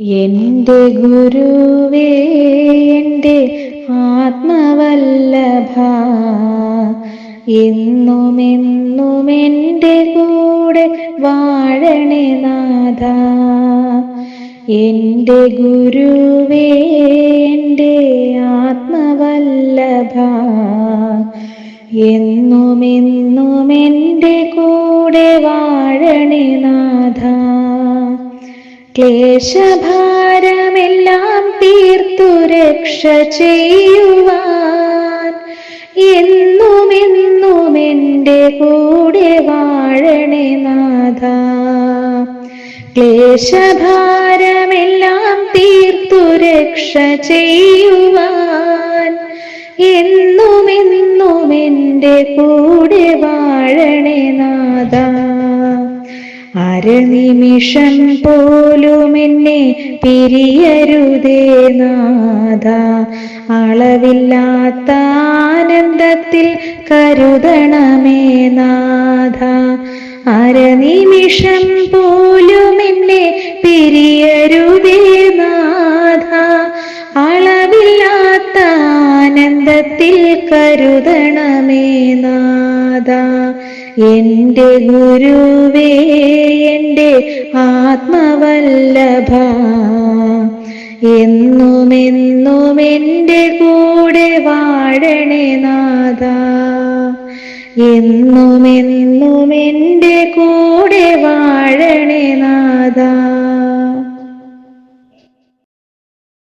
എന്റെ ഗുരുവേ എന്റെ ആത്മവല്ലഭ. എന്നുമെന്നും എന്നും എന്റെ കൂടെ വാഴണേ നാഥ. എന്റെ ഗുരുവേ എന്റെ ആത്മവല്ലഭ. എന്നുമെന്നും എന്നും എന്റെ കൂടെ വാഴണേ നാഥ. ക്ലേശഭാരമെല്ലാം തീർത്തു രക്ഷ ചെയ്യുവാൻ. എന്നും എന്നും എന്റെ കൂടെ വാഴണേ നാഥ. ക്ലേശഭാരമെല്ലാം തീർത്തു രക്ഷ ചെയ്യുവാൻ. എന്നും എന്നും എന്റെ കൂടെ വാഴണേ നാഥ. അരനിമിഷം പോലും എന്നെ പിരിയരുതേ നാഥ. അളവില്ലാത്ത ആനന്ദത്തിൽ കരുതണമേ നാഥ. അരനിമിഷം പോലും എന്നെ പിരിയരുതേ നാഥ. അളവില്ലാത്ത ആനന്ദത്തിൽ കരുതണമേ നാഥ. എന്റെ ഗുരുവേ എന്റെ ആത്മവല്ലഭ. എന്നും എന്നും എന്റെ കൂടെ വാഴണേ നാഥ. എന്നും എന്നും എന്റെ കൂടെ വാഴണേ നാഥ